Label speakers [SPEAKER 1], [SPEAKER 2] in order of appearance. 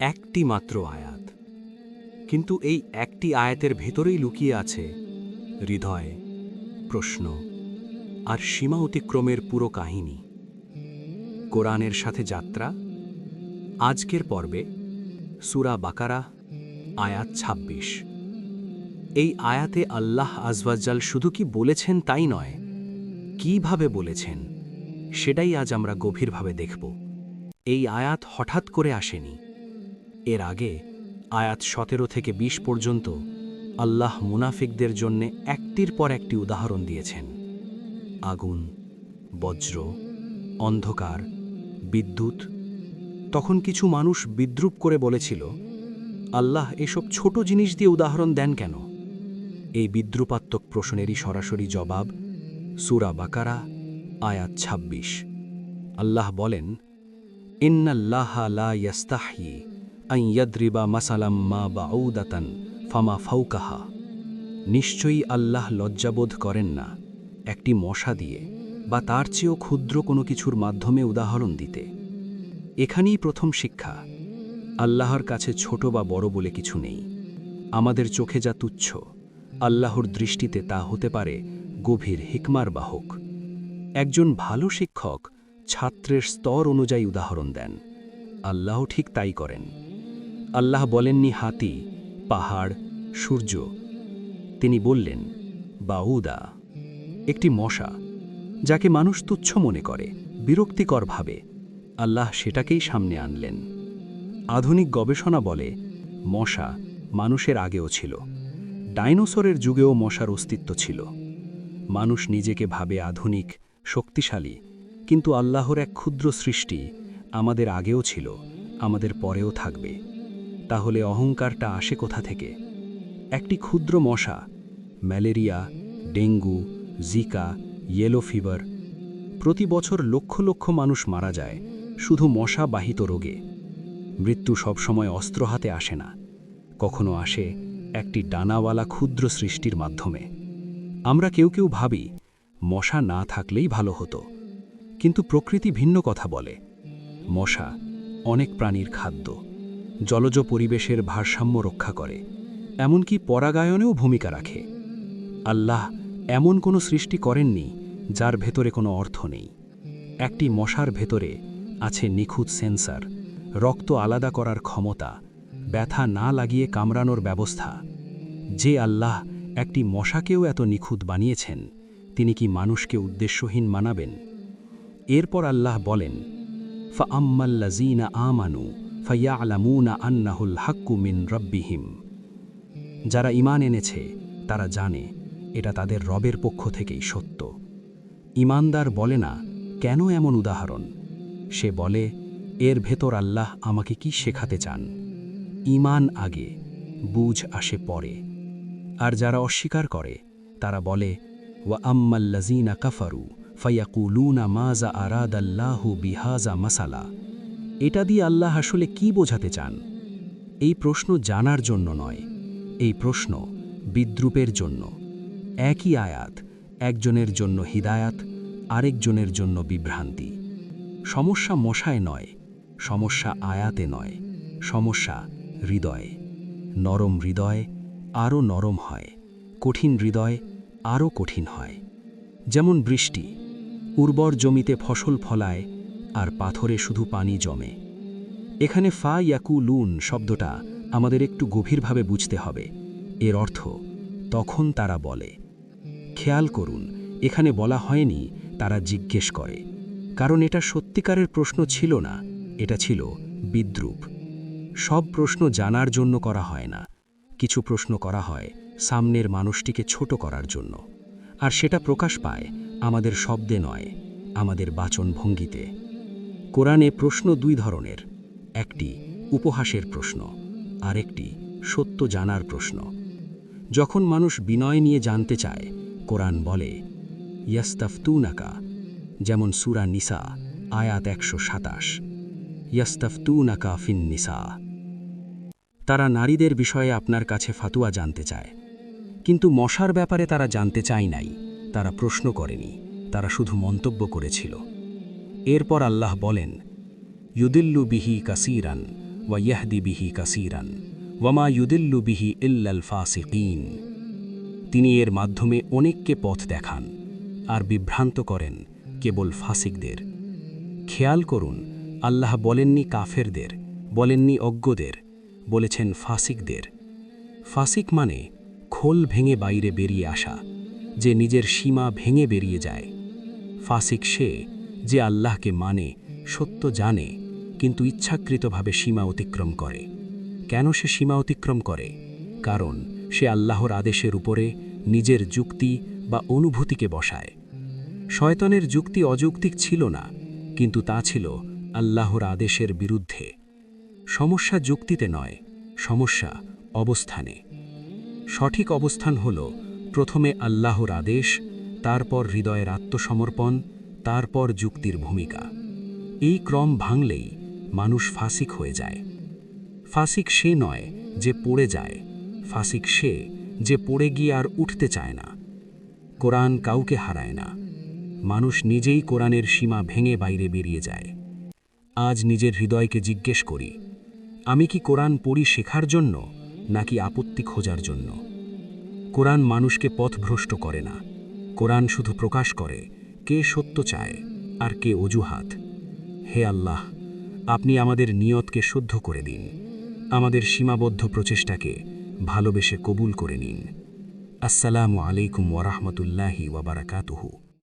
[SPEAKER 1] একটি মাত্র আয়াত। কিন্তু এই একটি আয়াতের ভেতরেই লুকিয়ে আছে হৃদয়, প্রশ্ন আর সীমা অতিক্রমের পুরো কাহিনী। কোরআনের সাথে যাত্রা, আজকের পর্বে সুরা বাকারা, আয়াত ২৬ এই আয়াতে আল্লাহ আজওয়াজ্জাল শুধু কি বলেছেন তাই নয়, কীভাবে বলেছেন, সেটাই আজ আমরা গভীরভাবে দেখব। এই আয়াত হঠাৎ করে আসেনি। এর আগে আয়াত সতেরো থেকে ২০ পর্যন্ত আল্লাহ মুনাফিকদের জন্য একটির পর একটি উদাহরণ দিয়েছেন। আগুন, বজ্র, অন্ধকার, বিদ্যুৎ, তখন কিছু মানুষ বিদ্রুপ করে বলেছিল, আল্লাহ এসব ছোট জিনিস দিয়ে উদাহরণ দেন কেন? এই বিদ্রুপাত্মক প্রশ্নেরই সরাসরি জবাব সুরা বাকারা, আয়াত ২৬ আল্লাহ বলেন, ইন্নাল্লাহ লা ইয়াস্তাহি আন ইয়াদরিবা মাসালাম মা বাউদাতান ফামা ফাউকাহা। নিশ্চয়ই আল্লাহ লজ্জাবোধ করেন না একটি মশা দিয়ে বা তার চেয়েও ক্ষুদ্র কোনো কিছুর মাধ্যমে উদাহরণ দিতে। এখানেই প্রথম শিক্ষা, আল্লাহর কাছে ছোট বা বড় বলে কিছু নেই। আমাদের চোখে যা তুচ্ছ, আল্লাহর দৃষ্টিতে তা হতে পারে গভীর হিকমার বাহক। একজন ভালো শিক্ষক ছাত্রের স্তর অনুযায়ী উদাহরণ দেন। আল্লাহ ঠিক তাই করেন। আল্লাহ বলেননি হাতি, পাহাড়, সূর্য। তিনি বললেন, বাউদা, একটি মশা, যাকে মানুষ তুচ্ছ মনে করে বিরক্তিকরভাবে আল্লাহ সেটাকেই সামনে আনলেন। আধুনিক গবেষণা বলে, মশা মানুষের আগেও ছিল। ডাইনোসরের যুগেও মশার অস্তিত্ব ছিল। মানুষ নিজেকে ভাবে আধুনিক, শক্তিশালী, কিন্তু আল্লাহর এক ক্ষুদ্র সৃষ্টি আমাদের আগেও ছিল, আমাদের পরেও থাকবে। তাহলে অহংকারটা আসে কোথা থেকে? একটি ক্ষুদ্র মশা, malaria, dengue, Zika, yellow fever, প্রতি বছর লক্ষ লক্ষ মানুষ মারা যায়, শুধু মশা বাহিত রোগে। মৃত্যু সবসময় অস্ত্র হাতে আসে না, কখনো আসে একটি ডানাওয়ালা ক্ষুদ্র সৃষ্টির মাধ্যমে। আমরা কেউ কেউ ভাবি, মশা না থাকলেই ভালো হতো, কিন্তু প্রকৃতি ভিন্ন কথা বলে। মশা অনেক প্রাণীর খাদ্য। জলজ পরিবেশের ভারসাম্য রক্ষা করে, এমনকি পরাগায়নেও ভূমিকা রাখে। আল্লাহ এমন কোনো সৃষ্টি করেননি যার ভেতরে কোনো অর্থ নেই। একটি মশার ভেতরে আছে নিখুঁত সেন্সার, রক্ত আলাদা করার ক্ষমতা, ব্যথা না লাগিয়ে কামড়ানোর ব্যবস্থা। যে আল্লাহ একটি মশাকেও এত নিখুঁত বানিয়েছেন, তিনি কি মানুষকে উদ্দেশ্যহীন মানাবেন? এরপর আল্লাহ বলেন, ফা আম্মাল্লাজিনা আমানু ফাইয়া আন্নাহুল হাক্কু মিন রব্বিহিম যারা ইমান এনেছে, তারা জানে, এটা তাদের রবের পক্ষ থেকেই সত্য। ইমানদার বলে না, কেন এমন উদাহরণ? সে বলে, এর ভেতর আল্লাহ আমাকে কি শেখাতে চান? ইমান আগে, বুঝ আসে পরে। আর যারা অস্বীকার করে, তারা বলে, ওয়া আম্মাল্লাজিনা কাফারু ফাইয়াকুলুনা মাজা আরাদাল্লাহু বিহাজা মাসালা। এটা দিয়ে আল্লাহ আসলে কি বোঝাতে চান? এই প্রশ্ন জানার জন্য নয়, এই প্রশ্ন বিদ্রুপের জন্য। একই আয়াত, একজনের জন্য হিদায়াত, আরেকজনের জন্য বিভ্রান্তি। সমস্যা মশায় নয়, সমস্যা আয়াতে নয়, সমস্যা হৃদয়ে। নরম হৃদয় আরও নরম হয়, কঠিন হৃদয় আরও কঠিন হয়। যেমন বৃষ্টি, উর্বর জমিতে ফসল ফলায় আর পাথরে শুধু পানি জমে। এখানে ফা ইয়াকু লুন শব্দটা আমাদের একটু গভীরভাবে বুঝতে হবে। এর অর্থ, তখন তারা বলে, খেয়াল করুন, এখানে বলা হয়নি তারা জিজ্ঞেস করে। কারণ এটা সত্যিকারের প্রশ্ন ছিল না, এটা ছিল বিদ্রুপ। সব প্রশ্ন জানার জন্য করা হয় না। কিছু প্রশ্ন করা হয় সামনের মানুষটিকে ছোট করার জন্য। আর সেটা প্রকাশ পায় আমাদের শব্দে নয়, আমাদের বাচন ভঙ্গিতে কোরআনে প্রশ্ন দুই ধরনের, একটি উপহাসের প্রশ্ন আরেকটি সত্য জানার প্রশ্ন। যখন মানুষ বিনয় নিয়ে জানতে চায়, কোরআন বলে, ইয়াস্তাফতুনাকা যেমন সুরা নিসা, আয়াত একশো সাতাশ, ইয়াস্তাফতুনাকা ফিন নিসা তারা নারীদের বিষয়ে আপনার কাছে ফাতুয়া জানতে চায়। কিন্তু মশার ব্যাপারে তারা জানতে চায় নাই, তারা প্রশ্ন করেনি, তারা শুধু মন্তব্য করেছিল। এরপর আল্লাহ বলেন, ইউদিল্লু বিহি কাসিরান ওয়া ইয়াহদি বিহি কাসিরান ওয়ামা ইউদিল্লু বিহি ইল্লাল ফাসিকিন। তিনি এর মাধ্যমে অনেককে পথ দেখান আর বিভ্রান্ত করেন কেবল ফাসিকদের। খেয়াল করুন, আল্লাহ বলেননি কাফেরদের, বলেননি অজ্ঞদের, বলেছেন ফাসিকদের। ফাসিক মানে খোল ভেঙে বাইরে বেরিয়ে আসা, যে নিজের সীমা ভেঙে বেরিয়ে যায়। ফাসিক সে যে আল্লাহকে মানে সত্য জানে, কিন্তু ইচ্ছাকৃতভাবে সীমা অতিক্রম করে। কেন সে সীমা অতিক্রম করে? কারণ সে আল্লাহর আদেশের উপরে নিজের যুক্তি বা অনুভূতিকে বসায়। শয়তানের যুক্তি অযৌক্তিক ছিল না, কিন্তু তা ছিল আল্লাহর আদেশের বিরুদ্ধে। সমস্যা যুক্তিতে নয়, সমস্যা অবস্থানে। সঠিক অবস্থান হল, প্রথমে আল্লাহর আদেশ, তারপর হৃদয়ের আত্মসমর্পণ তারপর যুক্তির ভূমিকা। এই ক্রম ভাঙলেই মানুষ ফাসিক হয়ে যায়। ফাসিক সে নয় যে পড়ে যায়, ফাসিক সে যে পড়ে গিয়ে আর উঠতে চায় না। কোরআন কাউকে হারায় না। মানুষ নিজেই কোরআনের সীমা ভেঙে বাইরে বেরিয়ে যায়। আজ নিজের হৃদয়কে জিজ্ঞেস করি, আমি কি কোরআন পড়ি শেখার জন্য নাকি আপত্তি খোঁজার জন্য? কোরআন মানুষকে পথভ্রষ্ট করে না। কোরআন শুধু প্রকাশ করে কে সত্য চায় আর কে অজুহাত? হে আল্লাহ, আপনি আমাদের নিয়তকে শুদ্ধ করে দিন। আমাদের সীমাবদ্ধ প্রচেষ্টাকে ভালোবেসে কবুল করে নিন। আসসালামু আলাইকুম ওরহমতুল্লাহি ওয়াবারাকাতুহু